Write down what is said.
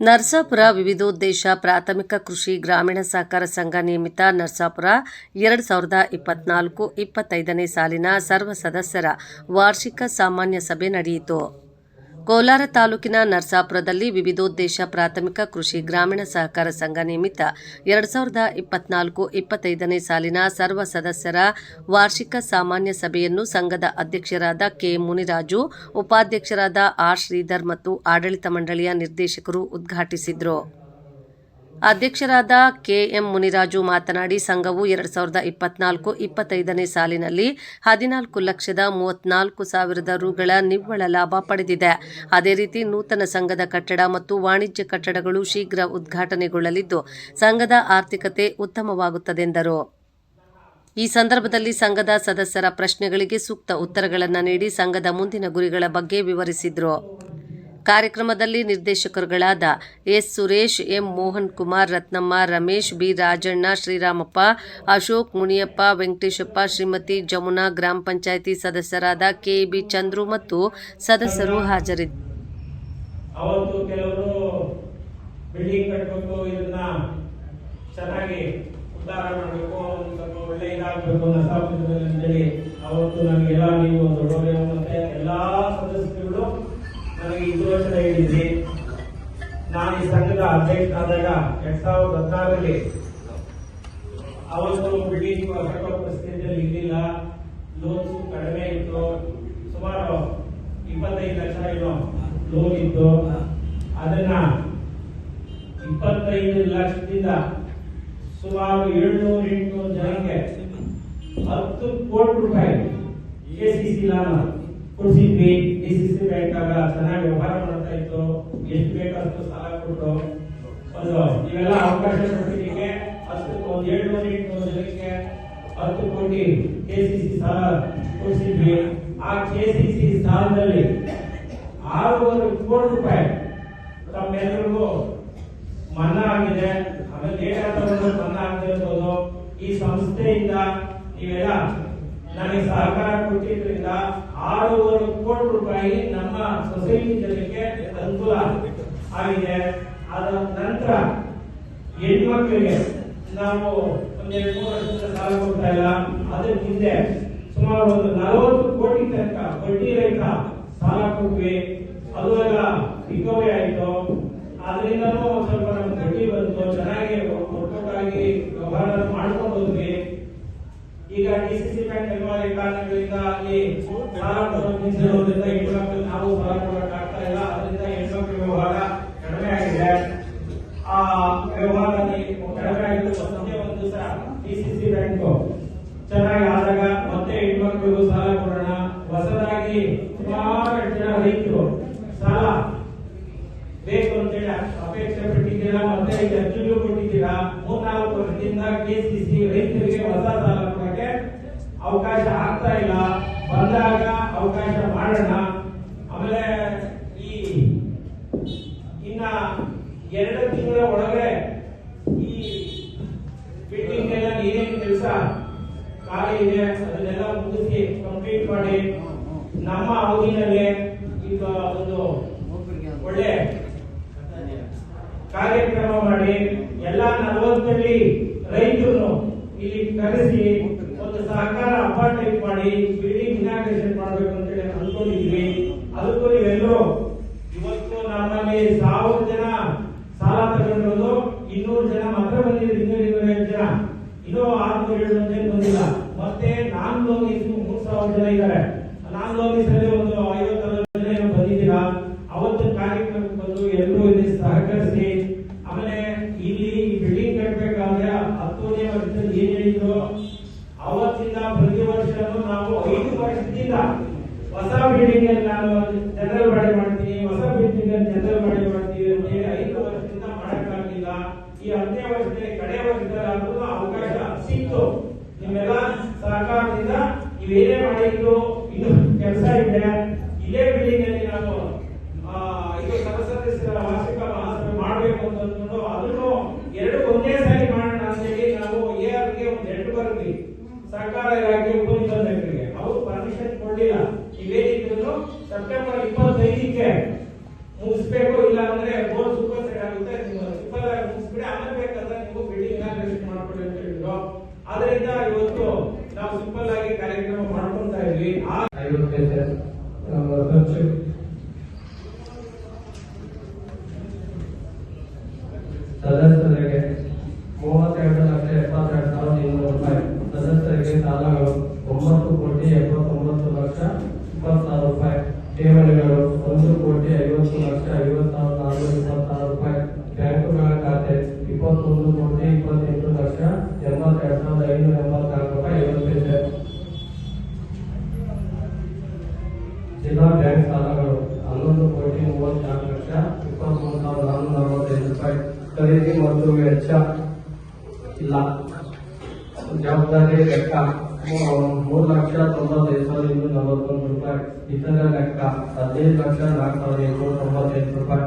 ನರಸಾಪುರ ವಿವಿಧೋದ್ದೇಶ ಪ್ರಾಥಮಿಕ ಕೃಷಿ ಗ್ರಾಮೀಣ ಸಹಕಾರ ಸಂಘ ನಿಯಮಿತ ನರಸಾಪುರ ಎರಡು ಸಾವಿರದ ಇಪ್ಪತ್ನಾಲ್ಕು ಇಪ್ಪತ್ತೈದನೇ ಸಾಲಿನ ಸರ್ವ ಸದಸ್ಯರ ವಾರ್ಷಿಕ ಸಾಮಾನ್ಯ ಸಭೆ ನಡೆಯಿತು. ಕೋಲಾರ ತಾಲೂಕಿನ ನರಸಾಪುರದಲ್ಲಿ ವಿವಿಧೋದ್ದೇಶ ಪ್ರಾಥಮಿಕ ಕೃಷಿ ಗ್ರಾಮೀಣ ಸಹಕಾರ ಸಂಘ ನಿಯಮಿತ ಎರಡು ಸಾವಿರದ ಇಪ್ಪತ್ನಾಲ್ಕು ಇಪ್ಪತ್ತೈದನೇ ಸಾಲಿನ ಸರ್ವ ಸದಸ್ಯರ ವಾರ್ಷಿಕ ಸಾಮಾನ್ಯ ಸಭೆಯನ್ನು ಸಂಘದ ಅಧ್ಯಕ್ಷರಾದ ಕೆ ಮುನಿರಾಜು, ಉಪಾಧ್ಯಕ್ಷರಾದ ಆರ್ ಶ್ರೀಧರ್ ಮತ್ತು ಆಡಳಿತ ಮಂಡಳಿಯ ನಿರ್ದೇಶಕರು ಉದ್ಘಾಟಿಸಿದರು. ಅಧ್ಯಕ್ಷರಾದ ಕೆಎಂ ಮುನಿರಾಜು ಮಾತನಾಡಿ, ಸಂಘವು ಎರಡು ಸಾವಿರದ ಇಪ್ಪತ್ನಾಲ್ಕು ಇಪ್ಪತ್ತೈದನೇ ಸಾಲಿನಲ್ಲಿ ಹದಿನಾಲ್ಕು ಲಕ್ಷದ ಮೂವತ್ನಾಲ್ಕು ಸಾವಿರದ ರುಗಳ ನಿವ್ವಳ ಲಾಭ ಪಡೆದಿದೆ. ಅದೇ ರೀತಿ ನೂತನ ಸಂಘದ ಕಟ್ಟಡ ಮತ್ತು ವಾಣಿಜ್ಯ ಕಟ್ಟಡಗಳು ಶೀಘ್ರ ಉದ್ಘಾಟನೆಗೊಳ್ಳಲಿದ್ದು, ಸಂಘದ ಆರ್ಥಿಕತೆ ಉತ್ತಮವಾಗುತ್ತದೆ ಎಂದರು. ಈ ಸಂದರ್ಭದಲ್ಲಿ ಸಂಘದ ಸದಸ್ಯರ ಪ್ರಶ್ನೆಗಳಿಗೆ ಸೂಕ್ತ ಉತ್ತರಗಳನ್ನು ನೀಡಿ, ಸಂಘದ ಮುಂದಿನ ಗುರಿಗಳ ಬಗ್ಗೆ ವಿವರಿಸಿದರು. ಕಾರ್ಯಕ್ರಮದಲ್ಲಿ ನಿರ್ದೇಶಕರುಗಳಾದ S Suresh, M Mohan Kumar Ratnamma, Ramesh, B Rajanna, Sriramappa, Ashok, Muniyappa, Venkateshappa, Shrimati Jamuna ಗ್ರಾಮ ಪಂಚಾಯಿತಿ ಸದಸ್ಯರಾದ ಕೆ ಬಿ ಚಂದ್ರು ಮತ್ತು ಸದಸ್ಯರು ಹಾಜರಿದ್ದರು ಚೆನ್ನಾಗಿ ಉದ್ಧಾರ ಮಾಡಬೇಕು ಸ್ವಲ್ಪ ಒಳ್ಳೆ ಇದಾಗಬೇಕು ಅನ್ನೋ ಅಂತೇಳಿ ಅವತ್ತು ನಮಗೆಲ್ಲ ನೀವು ದೊಡ್ಡವರು ನಾನು ಈ ಸಂಘದ ಅಧ್ಯಕ್ಷನಾದಾಗ ಎರಡ್ ಸಾವಿರದ ಹದಿನಾರರಲ್ಲಿ ಅವತ್ತು ಬ್ರಿಟಿಷ್ ಪರಿಸ್ಥಿತಿಯಲ್ಲಿ ಇರಲಿಲ್ಲ. ಲೋನ್ಸ್ ಕಡಿಮೆ ಇತ್ತು. ಸುಮಾರು ಇಪ್ಪತ್ತೈದು ಲಕ್ಷ ಏನೋ ಲೋನ್ ಇತ್ತು. ಅದನ್ನ ಇಪ್ಪತ್ತೈದು ಲಕ್ಷದಿಂದ ಸುಮಾರು ಏಳ್ನೂರ ಎಂಟುನೂರು ಜನಕ್ಕೆ ಹತ್ತು ಕೋಟಿ ರೂಪಾಯಿ ಎ ಸಿ ಸಿ ಲಾನ ಕೊಡಿಸಿದ್ವಿ ಡಿ ಸಿ ಸಿ ಬ್ಯಾಂಕ್ ಆಗ ಚೆನ್ನಾಗಿ ವ್ಯವಹಾರ ಮಾಡ್ತಾ ಇತ್ತು. ಎಷ್ಟು ಬೇಕಷ್ಟು ಸಾಲ ಕೊಟ್ಟು ಒಂದು ಇವೆಲ್ಲ ಅವಕಾಶ ಕೊಟ್ಟಿದ್ದಕ್ಕೆ ಹತ್ತು, ಒಂದು ಏಳ್ನೂರ ಎಂಟುನೂರು ಜನಕ್ಕೆ ಹತ್ತು ಕೋಟಿ ಕೆ ಸಿ ಸಿ ಸಾಲ ಕೊಡಿಸಿದ್ವಿ. ಆ ಕೆ ಸಿ ಸಿ ಸಾಲದಲ್ಲಿ ಆರೂವರೆ ಕೋಟಿ ರೂಪಾಯಿ ತಮ್ಮೆಲ್ಲರಿಗೂ ಮನ್ನಾ ಆಗಿದೆ. ಆಮೇಲೆ ಲೇಟ್ ಮನ ಮನ್ನಾ ಆಗದಿರ್ಬೋದು ಈ ಸಂಸ್ಥೆಯಿಂದ ನೀವೆಲ್ಲ ನನಗೆ ಸಹಕಾರ ಕೊಟ್ಟಿದ್ರಿಂದ ಆರೂವರೆ ಕೋಟಿ ರೂಪಾಯಿ ನಮ್ಮ ಸೊಸೈಟಿ ಜನಕ್ಕೆ ಅನುಕೂಲ ಆಗಿದೆ. ಅದ ನಂತರ ಹೆಣ್ಮಕ್ಳಿಗೆ ನಾವು ಒಂದೆರಡು ಮೂರು ವರ್ಷದಿಂದ ಸಾಲ ಕೊಡ್ತಾ ಇಲ್ಲ. ಅದಕ್ಕೆ ಹಿಂದೆ ಸುಮಾರು ಒಂದು ನಲವತ್ತು ಕೋಟಿ ತನಕ ಬಡ್ಡಿ ರಹಿತ ಸಾಲ ಕೊಟ್ವಿ. ಅದು ಎಲ್ಲ ರಿಕವರಿ ಆಯಿತು. ಅದರಿಂದನೂ ಸ್ವಲ್ಪ ನಮ್ಗೆ ಬಡ್ಡಿ ಬಂತು. ಚೆನ್ನಾಗಿ ಒಟ್ಟೊಟ್ಟಾಗಿ ವ್ಯವಹಾರ ಹೋದ್ವಿ ಈಗ ಡಿಸಿಸಿ ಬ್ಯಾಂಕ್ ಅನಿವಾರ್ಯ ಕಾರಣಗಳಿಂದ ಅಲ್ಲಿ ಸಾಲ ಕೊಡೋದು ನಿಲ್ಸಿರೋದ್ರಿಂದ ಹೆಣ್ಮಕ್ಳು ನಾವು ಸಾಲ ಕೊಡಕ್ ಆಗ್ತಾ ಇಲ್ಲ. ಅದರಿಂದ ಹೆಣ್ಮಕ್ಳ ವ್ಯವಹಾರ ಕಡಿಮೆ ಆಗಿದೆ. ಆ ವ್ಯವಹಾರದಲ್ಲಿ ಕಡಿಮೆ ಆಗಿದ್ದು ಮತ್ತೆ ಒಂದು ದಿವಸ ಡಿಸಿಸಿ ಬ್ಯಾಂಕ್ ಚೆನ್ನಾಗಿ ಆದಾಗ ಮತ್ತೆ ಹೆಣ್ಮಕ್ಳಿಗೂ ಸಾಲ ಕೊಡೋಣ. ಹೊಸದಾಗಿ ಸುಮಾರು ಜನ ರೈತರು ಸಾಲ ಬೇಕು ಅಂತೇಳಿ ಅಪೇಕ್ಷೆ ಪಟ್ಟಿದ್ದೀರಾ? ಮತ್ತೆ ಅರ್ಜಿಗಳು ಕೊಟ್ಟಿದ್ದೀರಾ? ಮೂರ್ನಾಲ್ಕು ವರ್ಷದಿಂದ ಕೆಸಿಸಿ ರೈತರಿಗೆ ಹೊಸ ಸಾಲ ಅವಕಾಶ ಆಗ್ತಾ ಇಲ್ಲ, ಬಂದಾಗ ಅವಕಾಶ ಮಾಡೋಣ. ಆಮೇಲೆ ಈ ಇನ್ನ ಎರಡು ತಿಂಗಳ ಒಳಗೆ ಈ ಬಿಲ್ಡಿಂಗ್ ಎಲ್ಲ ಏನೇನು ಕೆಲಸ ಖಾಲಿ ಇದೆ, ಅದನ್ನೆಲ್ಲ ಮುಗಿಸಿ ಕಂಪ್ಲೀಟ್ ಮಾಡಿ ನಮ್ಮ ಅವಧಿನಲ್ಲಿ ಈಗ ಒಂದು ಒಳ್ಳೆ ಕಾರ್ಯಕ್ರಮ ಮಾಡಿ ಎಲ್ಲ ನಲವತ್ತಲ್ಲಿ ರೈತರು ಇಲ್ಲಿ ಕರೆಸಿ ಸಹಕಾರ ಹಬ್ಬ ಮಾಡಿ ಬಿಲ್ಡಿಂಗ್ ಇನಾಗ್ರೇಷನ್ ಮಾಡಬೇಕು ಅಂತ ಹೇಳಿ ಅನ್ಕೊಂಡಿದ್ವಿ. ಅದಕ್ಕೂ ನೀವೆಲ್ಲರೂ ಇವತ್ತು ನಮ್ಮಲ್ಲಿ ಸಾವಿರ ಜನ ಸಾಲ ತಗೊಂಡಿರೋದು ಇನ್ನೂರು ಜನ ಮಾತ್ರ ಬಂದಿದ್ರು, ಇನ್ನೂರ ಇನ್ನೂರೈವತ್ತು ಜನ. ಇನ್ನೂ ಆರ್ನೂರ ಏಳು ಜನ ಬಂದಿಲ್ಲ. ಮತ್ತೆ ನಾನ್ ಲೋನ್ ಮೂರ್ ಸಾವಿರ ಜನ ಇದ್ದಾರೆ. ನಾನ್ ಲೋನೀಸ್ ಅಲ್ಲಿ ಒಂದು ಐವತ್ತರವತ್ತು ಜನ ಏನೋ ಬಂದಿದ್ದೀರಾ ಅವತ್ತು ಕಾರ್ಯಕ್ರಮಕ್ಕೆ ಬಂದು ಎಲ್ಲರೂ ಇಲ್ಲಿ ಸಹಕರಿಸಿ ಆಮೇಲೆ ಇಲ್ಲಿ ಬಿಲ್ಡಿಂಗ್ ಕಟ್ಟಬೇಕಾದ್ರೆ ಹತ್ತನೇ ವರ್ಷದಲ್ಲಿ ಏನ್ ಹೇಳಿದ್ರು ಅವತ್ತಿಂದ ಪ್ರತಿ ವರ್ಷನೂ ನಾವು ಐದು ವರ್ಷದಿಂದ ಹೊಸ ಬಿಲ್ಡಿಂಗ್ ಅಲ್ಲಿ ನಾನು ಜನರಲ್ ಬಾಡಿ ಮಾಡ್ತೀನಿ ಹೊಸ ಬಿಲ್ಡಿಂಗ್ ಅಲ್ಲಿ ಜನರಲ್ ಬಾಡಿ ಮಾಡ್ತೀವಿ ಅಂತ ಹೇಳಿ ಐದು ವರ್ಷದಿಂದ ಮಾಡಕ್ಕಾಗಲಿಲ್ಲ ಈ ಹತ್ತನೇ ವರ್ಷದಲ್ಲಿ ವರ್ಷದಲ್ಲಿ ಆದ್ರೂ ಅವಕಾಶ ಸಿಕ್ತು. ನಿಮ್ಮೆಲ್ಲ ಸಹಕಾರದಿಂದ ನೀವೇನೇ ಮಾಡಿದ್ರು ಇನ್ನು ಕೆಲಸ ಇದೆ. ಇದೇ ಬಿಲ್ಡಿಂಗ್ ಅಲ್ಲಿ ನಾನು ಇದು ಸದಸ್ಯರ ವಾರ್ಷಿಕ ಮಹಾಸಭೆ ಮಾಡಬೇಕು ಅಂತ ಅಂದ್ಕೊಂಡು ಅದನ್ನು ಎರಡು ಒಂದೇ ಸಾರಿ ಮಾಡೋಣ ಅಂತೇಳಿ ನಾವು ಎ ಆರ್ಗೆ ಒಂದು ಎರಡು ಬರ್ತೀವಿ ಸರ್ಕಾರ ಇಲಾಖೆ ಉಪನಿಬಂಧಕರಿಗೆ ಹೇಳಿದ್ರು ಅದರಿಂದ ಇವತ್ತು ನಾವು ಸಿಂಪಲ್ ಆಗಿ ಕಾರ್ಯಕ್ರಮ ಮಾಡ್ಕೊಳ್ತಾ ಇದ್ವಿ. ಸದಸ್ಯರಿಗೆ ಮೂವತ್ತೆರಡು ಲಕ್ಷ ಎಪ್ಪತ್ತೆರಡು ಸಾವಿರದ ಇನ್ನೂರು ರೂಪಾಯಿ. ಸದಸ್ಯರಿಗೆ ಸಾಲಗಳು ಒಂಬತ್ತು ಕೋಟಿ ಎಪ್ಪತ್ತೊಂಬತ್ತು ಲಕ್ಷ ಇಪ್ಪತ್ತು ರೂಪಾಯಿ. ಠೇವಣಿಗಳು ಒಂದು ಕೋಟಿ ಐವತ್ತು ಲಕ್ಷ ಐವತ್ತಾರು ನಾನ್ನೂರ ಇಪ್ಪತ್ತಾರು ರೂಪಾಯಿ. ಬ್ಯಾಂಕುಗಳ ಖಾತೆ ಇಪ್ಪತ್ತೊಂದು ಕೋಟಿ ಇಪ್ಪತ್ತೆಂಟು ಲಕ್ಷ ಎಂಬತ್ತು, ಎರಡು ಸಾವಿರದ ಐನೂರ ಎಂಬತ್ನಾಲ್ಕು ರೂಪಾಯಿ ಜಿಲ್ಲಾ ಬ್ಯಾಂಕ್ ಸಾಲಗಳು ಹನ್ನೊಂದು ಕೋಟಿ ಮೂವತ್ನಾಲ್ಕು ಲಕ್ಷ ಇಪ್ಪತ್ತ್ಮೂರು ಸಾವಿರದ ನಾನ್ನೂರ ನಲವತ್ತೈದು ರೂಪಾಯಿ. ಖರೀದಿ ಮತ್ತು ವೆಚ್ಚ ಇಲ್ಲ. ಜವಾಬ್ದಾರಿ ಲೆಕ್ಕ ಮೂರು ಲಕ್ಷ ತೊಂಬತ್ತೈದು ಸಾವಿರದ ಇನ್ನೂರ ನಲವತ್ತೊಂದು ರೂಪಾಯಿ. ಇತರ ಲೆಕ್ಕ ಹದಿನೈದು ಲಕ್ಷ ನಾಲ್ಕು ಸಾವಿರದ ಎಂಟುನೂರ ತೊಂಬತ್ತೈದು ರೂಪಾಯಿ.